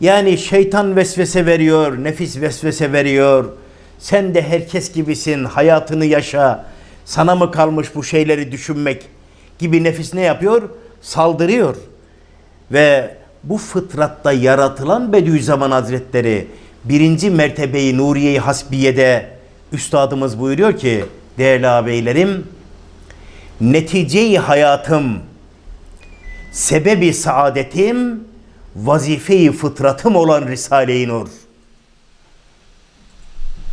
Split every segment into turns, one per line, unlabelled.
Yani şeytan vesvese veriyor, nefis vesvese veriyor. Sen de herkes gibisin, hayatını yaşa. Sana mı kalmış bu şeyleri düşünmek gibi nefis ne yapıyor? Saldırıyor. Ve bu fıtratta yaratılan Bediüzzaman Hazretleri birinci mertebeyi Nuriye-i Hasbiye'de üstadımız buyuruyor ki değerli ağabeylerim neticeyi hayatım sebebi saadetim vazifeyi fıtratım olan Risale-i Nur.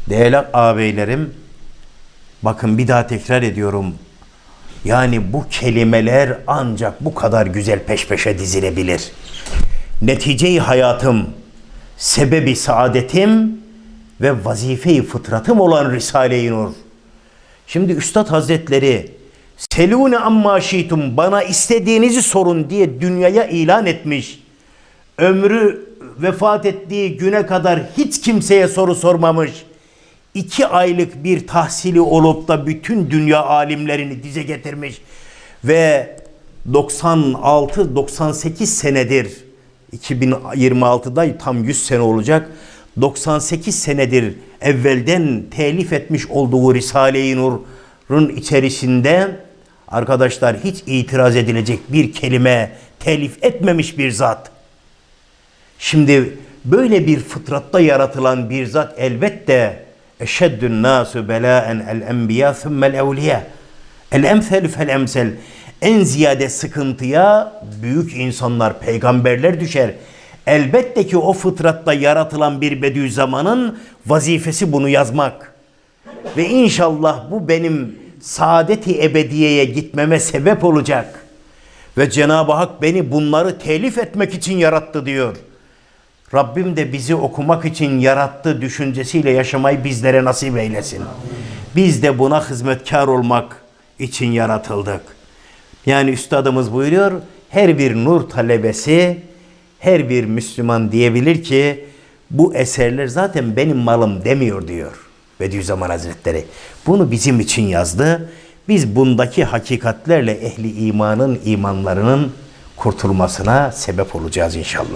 Değerli ağabeylerim bakın bir daha tekrar ediyorum. Yani bu kelimeler ancak bu kadar güzel peş peşe dizilebilir. Neticeyi hayatım, sebebi saadetim ve vazifeyi fıtratım olan Risale-i Nur. Şimdi Üstad Hazretleri Selune amma şitum bana istediğinizi sorun diye dünyaya ilan etmiş. Ömrü vefat ettiği güne kadar hiç kimseye soru sormamış. İki aylık bir tahsili olup da bütün dünya alimlerini dize getirmiş. Ve 96-98 senedir 2026'da tam 100 sene olacak. 98 senedir evvelden telif etmiş olduğu Risale-i Nur'un içerisinde arkadaşlar hiç itiraz edilecek bir kelime telif etmemiş bir zat. Şimdi böyle bir fıtratta yaratılan bir zat elbette eşeddün nasu belaen el enbiya thummel evliya. El emsel fel emsel. En ziyade sıkıntıya büyük insanlar, peygamberler düşer. Elbette ki o fıtratta yaratılan bir Bediüzzaman'ın vazifesi bunu yazmak. Ve inşallah bu benim saadeti ebediyeye gitmeme sebep olacak. Ve Cenab-ı Hak beni bunları telif etmek için yarattı diyor. Rabbim de bizi okumak için yarattı düşüncesiyle yaşamayı bizlere nasip eylesin. Biz de buna hizmetkar olmak için yaratıldık. Yani üstadımız buyuruyor, her bir nur talebesi, her bir Müslüman diyebilir ki bu eserler zaten benim malım demiyor diyor Bediüzzaman Hazretleri. Bunu bizim için yazdı. Biz bundaki hakikatlerle ehli imanın imanlarının kurtulmasına sebep olacağız inşallah.